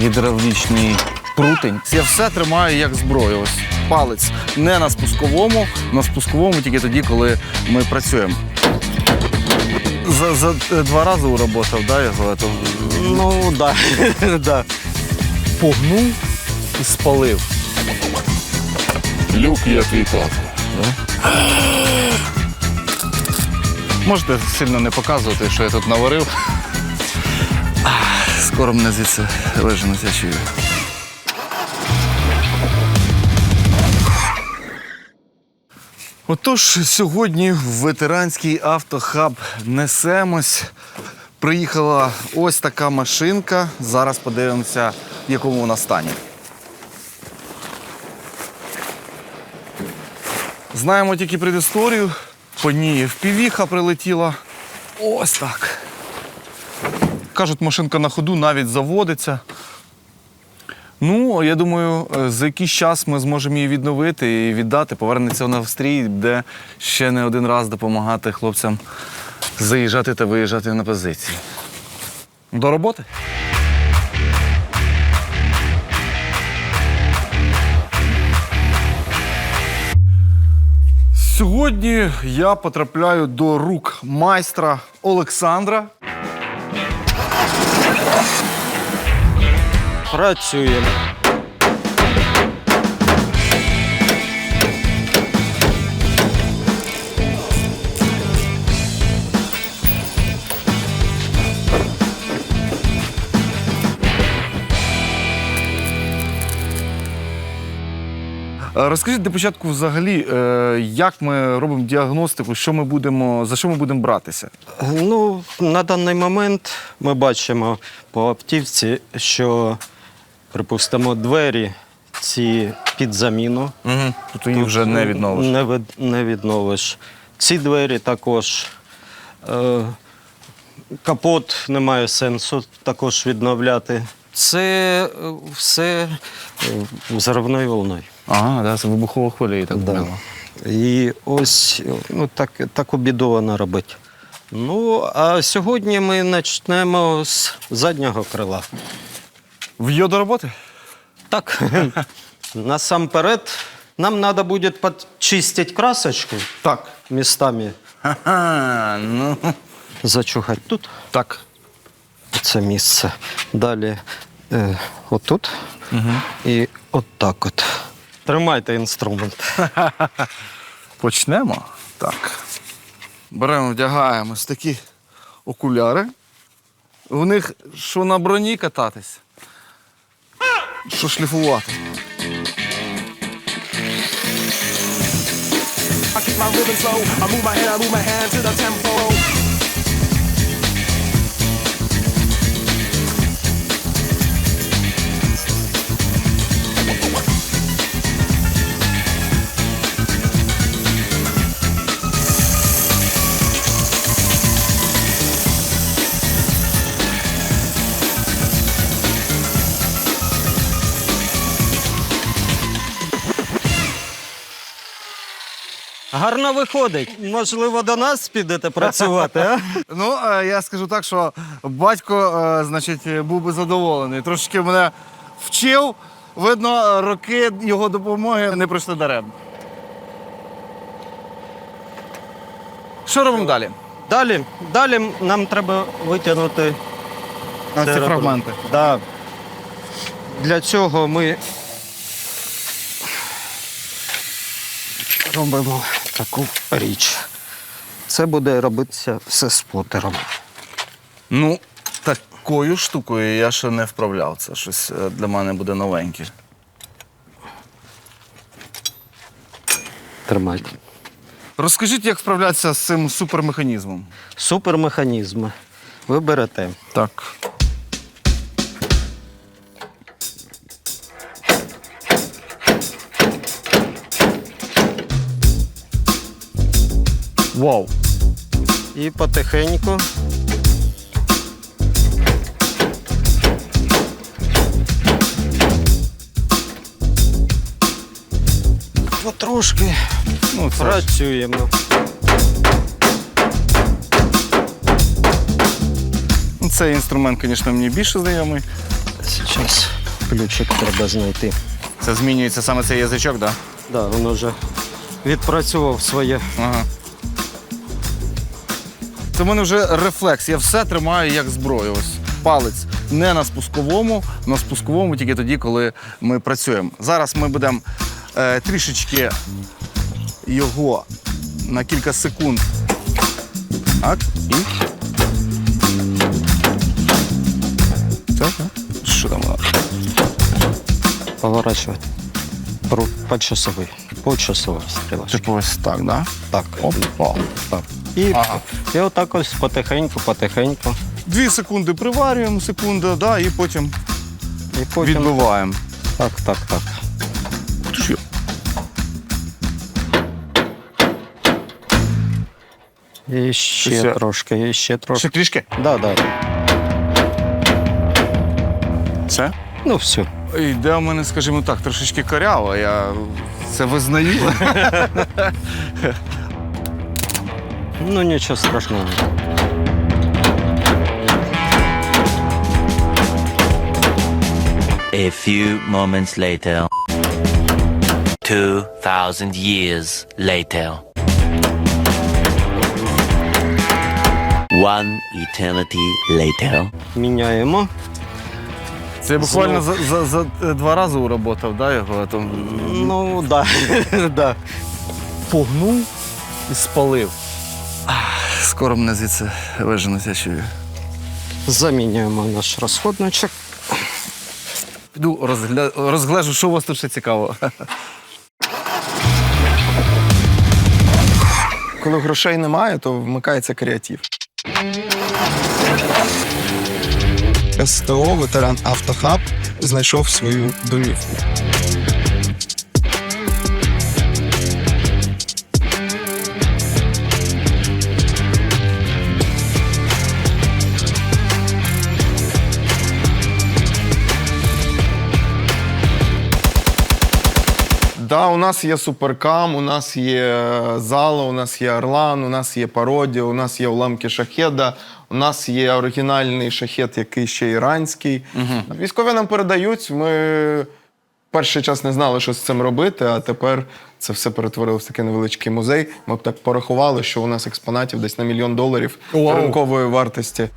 гідравлічний прутень. Я все тримаю як зброю. Ось палець не на спусковому, на спусковому тільки тоді, коли ми працюємо. За, за е, два рази уработав, да, його? То Ну, да. да. погнув і спалив. Люк, я твій тато. Можете сильно не показувати, що я тут наварив. Скоро мене звідси виженуть, я чую. Отож, сьогодні в ветеранський автохаб несемось. Приїхала ось така машинка. Зараз подивимося, в якому вона стані. Знаємо тільки предісторію. По ній впівіха прилетіла. Ось так. Кажуть, машинка на ходу навіть заводиться. Ну, я думаю, е, за якийсь час ми зможемо її відновити і віддати. Повернеться вона в стрій, де ще не один раз допомагати хлопцям заїжджати та виїжджати на позиції. До роботи. Сьогодні я потрапляю до рук майстра Олександра. Працюємо. Е, Розкажіть для початку взагалі, е, як ми робимо діагностику, що ми будемо, за що ми будемо братися? Ну, на даний момент ми бачимо по автівці, що, припустимо, двері ці під заміну. Угу. Тут її вже не відновиш. Не, від- не відновиш. Ці двері також. Е, капот немає сенсу також відновляти. Це е, все е, взривною волною. Ага, да, це вибухова хвиля, я так Да. поняла. І ось ну, так, так обідовано робити. Ну, а сьогодні ми почнемо з заднього крила. В його до роботи? Так, насамперед, нам треба буде почистити красочку Так. містами, Ага, ну. зачухати тут. Так. Це місце. Далі е, отут і отак от. Тримайте інструмент. Почнемо. Так. Беремо, вдягаємо ось такі окуляри. В них що на броні кататись, що шліфувати. I keep my rhythm slow. I move my hand, I move my hand to the tempo. Гарно виходить. Можливо, до нас підете працювати, а? Ну, е, я скажу так, що батько, е, значить, був би задоволений. Трошки мене вчив. Видно, роки його допомоги не пройшли даремно. Що робимо далі? Далі, далі нам треба витягнути А, ці фрагменти. Да. Для цього ми робимо таку річ. Це буде робитися все сплотером. Ну, такою штукою я ще не вправляв. Це щось е, для мене буде новеньке. Тримайте. Розкажіть, як справлятися з цим супермеханізмом. Супермеханізми. Ви берете. Так. Вау. І потихеньку. Потрошки Ну, це працюємо. Ну, Цей інструмент, звісно, мені більше знайомий. Зараз ключик треба знайти. Це змінюється саме цей язичок, так? Да? Да, він вже відпрацював своє. Ага. Це в мене вже рефлекс. Я все тримаю як зброю. Ось палець не на спусковому, на спусковому тільки тоді, коли ми працюємо. Зараз ми будемо е, трішечки його на кілька секунд. Так, і. Так? Що там? Поворачувати. По, по часовій. По часовій. Типу ось так, да? Так. Опа. так. І, Ага. і отак ось потихеньку, потихеньку. Дві секунди приварюємо, секунда, да, і потім І потім. відбиваємо. Так, так, так. Ух ти ж йо. І ще Щось я- трошки, і ще трошки. Ще трішки? Да, да. Це? Ну, все. Йде у мене, скажімо так, трошечки коряво, я це визнаю. Ну, нічого страшного. A few moments later. 2,000 years later. One eternity later. Міняємо. Це буквально за, за, за е, два рази уработав, да, його, а то Ну, да. да. погнув і спалив. Скоро мене звідси виженуть, я чую. Замінюємо наш розходничок. Піду розгля... розглежу, що у вас тут ще цікаво. Коли грошей немає, то вмикається креатив. СТО ветеран Автохаб знайшов свою домівку. Да, у нас є суперкам, у нас є зала, у нас є Орлан, у нас є пародія, у нас є уламки шахеда, у нас є оригінальний шахет, який ще іранський. Військові нам передають. Ми перший час не знали, що з цим робити, а тепер це все перетворилося в такий невеличкий музей. Ми б так порахували, що у нас експонатів десь на мільйон доларів Вау. ринкової вартості.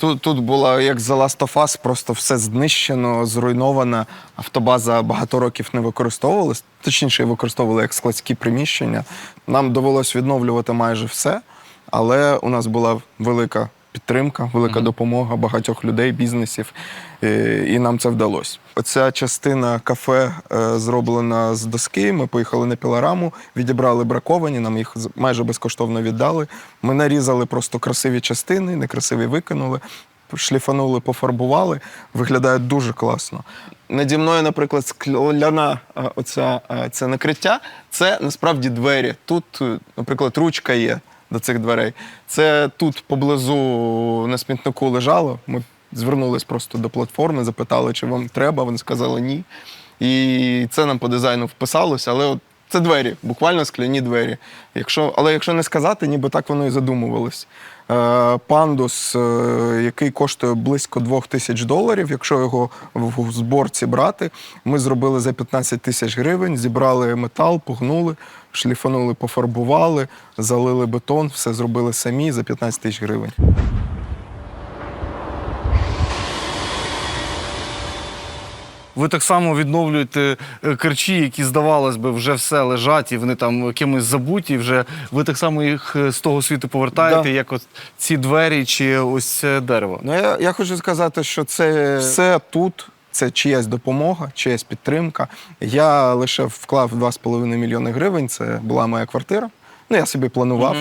Тут, тут була як за Last of Us, просто все знищено, зруйновано. Автобаза багато років не використовувалась, точніше, її використовували як складські приміщення. Нам довелось відновлювати майже все, але у нас була велика підтримка, велика допомога багатьох людей, бізнесів, е, і нам це вдалося. Оця частина кафе е, зроблена з доски. Ми поїхали на пілораму, відібрали браковані, нам їх майже безкоштовно віддали. Ми нарізали просто красиві частини, некрасиві викинули. Шліфанули, пофарбували, виглядає дуже класно. Наді мною, наприклад, скляна е, оця, це накриття, це насправді двері. Тут, наприклад, ручка є до цих дверей. Це тут поблизу на смітнику лежало. Ми звернулись просто до платформи, запитали, чи вам треба. Вони сказали ні. І це нам по дизайну вписалося, але от це двері, буквально скляні двері. Якщо, але якщо не сказати, ніби так воно і задумувалось. Е, пандус, е, який коштує близько 2 тисяч доларів, якщо його в зборці брати, ми зробили за 15 тисяч гривень, зібрали метал, погнули, шліфанули, пофарбували, залили бетон, все зробили самі за 15 тисяч гривень. Ви так само відновлюєте е, керчі, які, здавалось би, вже все лежать, і вони там кимось забуті. Вже ви так само їх е, з того світу повертаєте, Да. як от ці двері чи ось це дерево. Ну, я, я хочу сказати, що це все тут. Це чиясь допомога, чиясь підтримка. Я лише вклав 2,5 мільйони гривень. Це була моя квартира. Ну, я собі планував,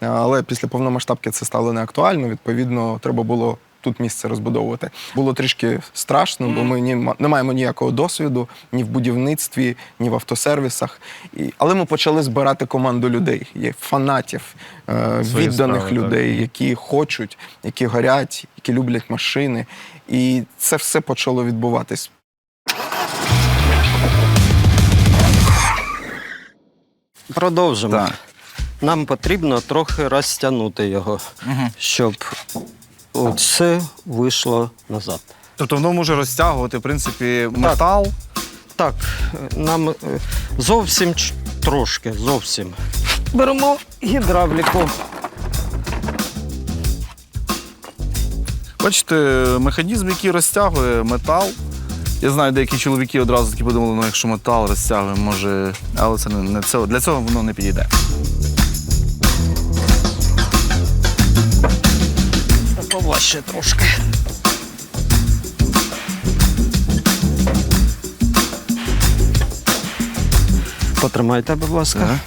але після повномасштабки це стало не актуально. Відповідно, треба було тут місце розбудовувати. Було трішки страшно, бо ми ні, не маємо ніякого досвіду ні в будівництві, ні в автосервісах. І, але ми почали збирати команду людей, є фанатів, е, Свої відданих справи, так. людей, які хочуть, які горять, які люблять машини. І це все почало відбуватись. Продовжимо. Так. Нам потрібно трохи розтягнути його, щоб оце вийшло назад. Тобто воно може розтягувати, в принципі, метал. Так, нам е, зовсім трошки, зовсім. Беремо гідравліку. Бачите, механізм, який розтягує метал. Я знаю, деякі чоловіки одразу таки подумали, ну якщо метал розтягує, може. Але це не це. Для цього воно не підійде. Поважче трошки. Потримайте, будь ласка.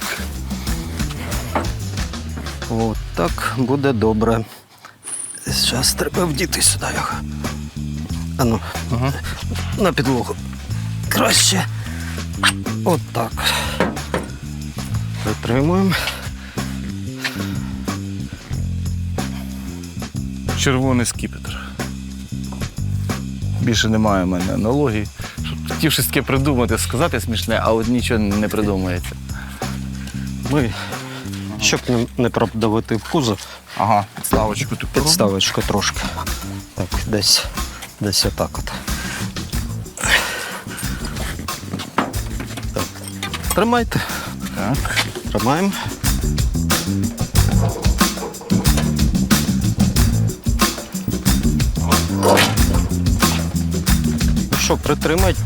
От так буде добре. Зараз треба вдіти сюди його. Ану, на підлогу. Краще. От так. Притримуємо. Червоний скіпетр. Більше немає в мене аналогії. Хотів щось таке придумати, сказати смішне, а от нічого не придумається. Ми, щоб не, продавити в кузов, Ага, підставочку тут. підставочку трошки. Так, десь, десь отак от. Так. Тримайте. Так. Тримаємо. Що, притримать.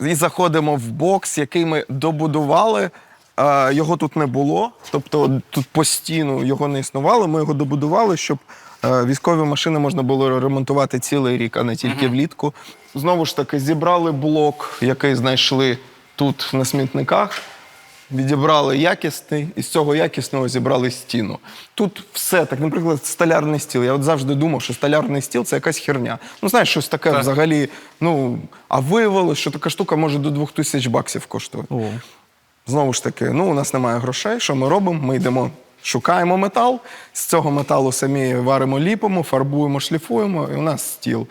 І заходимо в бокс, який ми добудували. Е, Його тут не було, тобто тут постійно його не існувало. Ми його добудували, щоб військові машини можна було ремонтувати цілий рік, а не тільки влітку. Знову ж таки, зібрали блок, який знайшли тут на смітниках. Відібрали якісний, і з цього якісного зібрали стіну. Тут все, так, наприклад, столярний стіл. Я от завжди думав, що столярний стіл це якась херня. Ну, знаєш, щось таке взагалі. Ну, а виявилось, що така штука може до 2000 баксів коштувати. Знову ж таки, ну, у нас немає грошей. Що ми робимо? Ми йдемо, шукаємо метал, з цього металу самі варимо, ліпимо, фарбуємо, шліфуємо, і у нас стіл.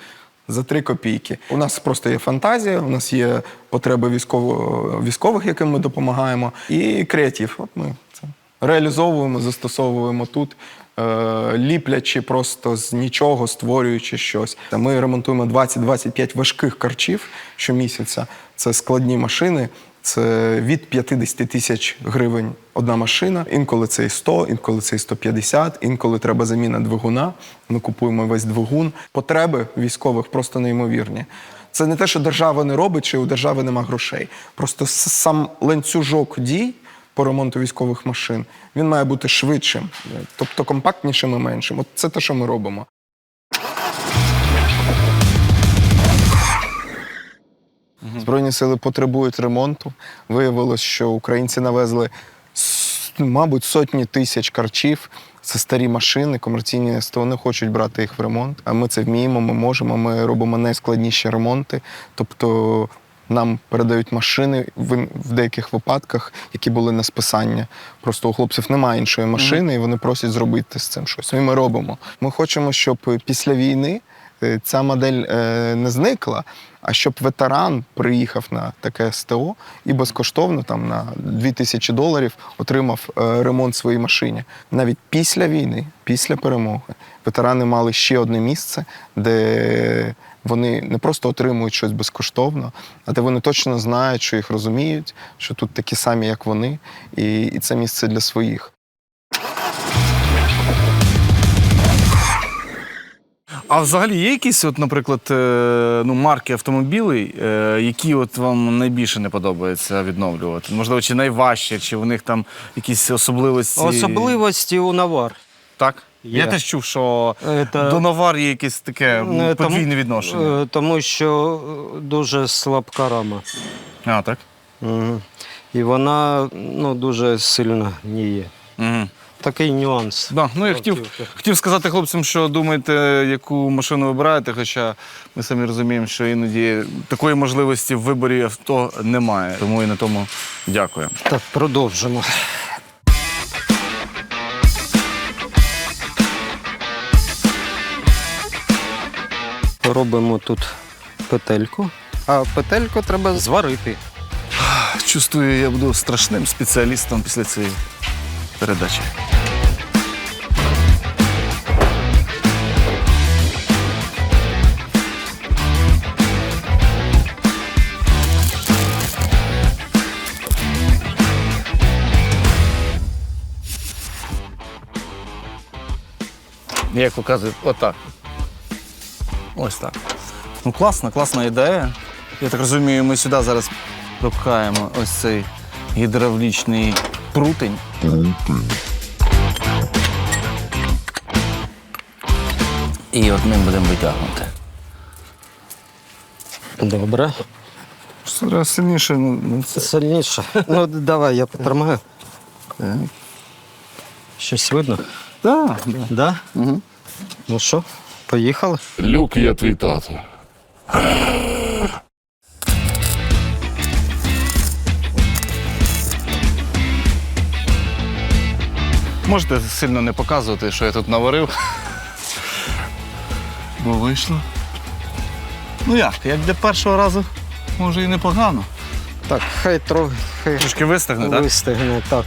За три копійки. У нас просто є фантазія, у нас є потреби військово, військових, яким ми допомагаємо, і креатив. От ми це реалізовуємо, застосовуємо тут, е, ліплячи просто з нічого, створюючи щось. Ми ремонтуємо 20-25 важких карчів щомісяця. Це складні машини. Це від 50 тисяч гривень одна машина. Інколи це і 100, інколи це і 150, інколи треба заміна двигуна. Ми купуємо весь двигун. Потреби військових просто неймовірні. Це не те, що держава не робить, чи у держави нема грошей. Просто сам ланцюжок дій по ремонту військових машин він має бути швидшим, тобто компактнішим і меншим. От це те, що ми робимо. Збройні сили потребують ремонту. Виявилось, що українці навезли, мабуть, сотні тисяч карчів. Це старі машини, комерційні СТО не хочуть брати їх в ремонт. А ми це вміємо, ми можемо. Ми робимо найскладніші ремонти. Тобто нам передають машини в, деяких випадках, які були на списання. Просто у хлопців немає іншої машини, і вони просять зробити з цим щось. І ми робимо. Ми хочемо, щоб після війни ця модель е, не зникла, а щоб ветеран приїхав на таке СТО і безкоштовно там на 2000 доларів отримав е, ремонт своїй машині. Навіть після війни, після перемоги, ветерани мали ще одне місце, де вони не просто отримують щось безкоштовно, а де вони точно знають, що їх розуміють, що тут такі самі, як вони, і це місце для своїх. А взагалі є якісь, от, наприклад, е, ну, марки автомобілей, е, які от вам найбільше не подобається відновлювати? Можливо, чи найважче, чи у них там якісь особливості? Особливості у навар. Так? Є. Я теж чув, що Е, та- до навар є якесь таке Е, подвійне тому- відношення. е, Тому що е, дуже слабка рама. А, так? Угу. І вона ну, дуже сильно ніє. Угу. Такий нюанс. Да, ну я хотів, хотів сказати хлопцям, що думаєте, яку машину вибираєте, хоча ми самі розуміємо, що іноді такої можливості в виборі авто немає. Тому і на тому дякую. Так, продовжимо. Робимо тут петельку, а петельку треба зварити. Чувствую, я буду страшним спеціалістом після цієї передачі. Як показує, отак. Ось так. Ну, класна, класна ідея. Я так розумію, ми сюди зараз пропхаємо ось цей гідравлічний прутень. І от ним будемо витягнути. Добре. Зараз сильніше. Ну, це. Сильніше. Ну, давай, я потримаю. Так. Щось видно? Да, да. Да? Угу. Ну що, поїхали? Люк, я твій тато. Можете сильно не показувати, що я тут наварив. Бо вийшло. Ну як, як для першого разу, може і непогано. Так, хай трохи Трошки вистигне, так? вистигне. Так.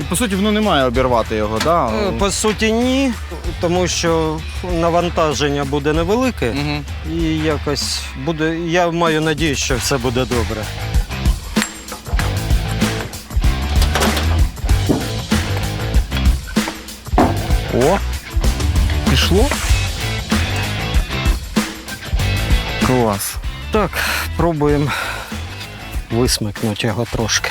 І по суті, воно не має обірвати його, так? Е, По суті, ні, тому що навантаження буде невелике Угу. і якось буде. Я маю надію, що все буде добре. О! Пішло? Клас. Так, пробуємо висмикнути його трошки.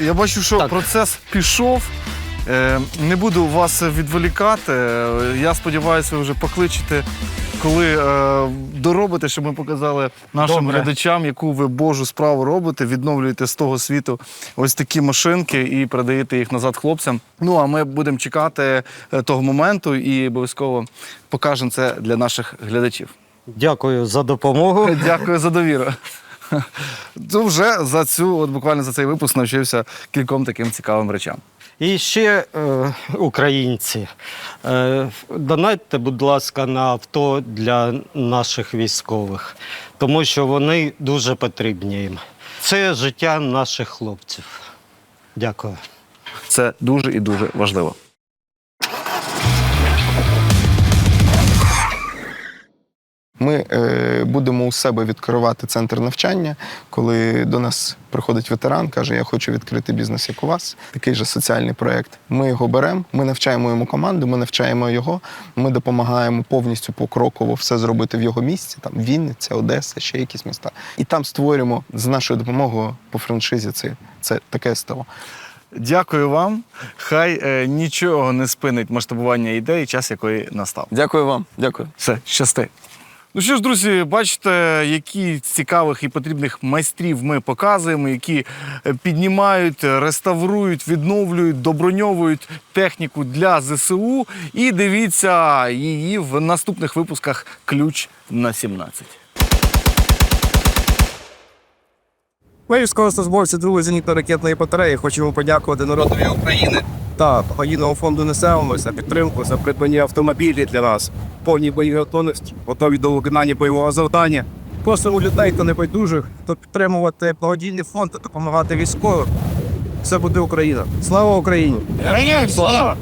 Я бачу, що Так. процес пішов. Е, Не буду вас відволікати. Я сподіваюся, ви вже покличете, коли е, доробите, щоб ми показали нашим Добре. глядачам, яку ви божу справу робите, відновлюєте з того світу ось такі машинки і передаєте їх назад хлопцям. Ну а ми будемо чекати е, того моменту і обов'язково покажемо це для наших глядачів. Дякую за допомогу. Дякую за довіру. Ну, вже за цю, от буквально за цей випуск навчився кільком таким цікавим речам. І ще е, українці, е, донатьте, будь ласка, на авто для наших військових, тому що вони дуже потрібні їм. Це життя наших хлопців. Дякую. Це дуже і дуже важливо. Ми е, будемо у себе відкривати центр навчання, коли до нас приходить ветеран, каже: Я хочу відкрити бізнес, як у вас. Такий же соціальний проєкт. Ми його беремо, ми навчаємо йому команду, ми навчаємо його. Ми допомагаємо повністю покроково все зробити в його місці. Там Вінниця, Одеса, ще якісь міста. І там створюємо з нашою допомогою по франшизі це, це таке СТО. Дякую вам. Хай е, нічого не спинить масштабування ідеї, час якої настав. Дякую вам. Дякую. Все, щасти. Ну що ж, друзі, бачите, які цікавих і потрібних майстрів ми показуємо, які е, піднімають, реставрують, відновлюють, доброньовують техніку для ЗСУ. І дивіться її в наступних випусках Ключ на 17. Ми, військовослужбовці другої зенітно-ракетної батареї, хочемо подякувати народові України та благодійному фонду «Несемо» за підтримку, за придбання автомобілів для нас, повній бойовій готовності, готові до виконання бойового завдання. Просимо людей та небайдужих, то підтримувати благодійний фонд та допомагати військовим. Все буде Україна. Слава Україні! Слава!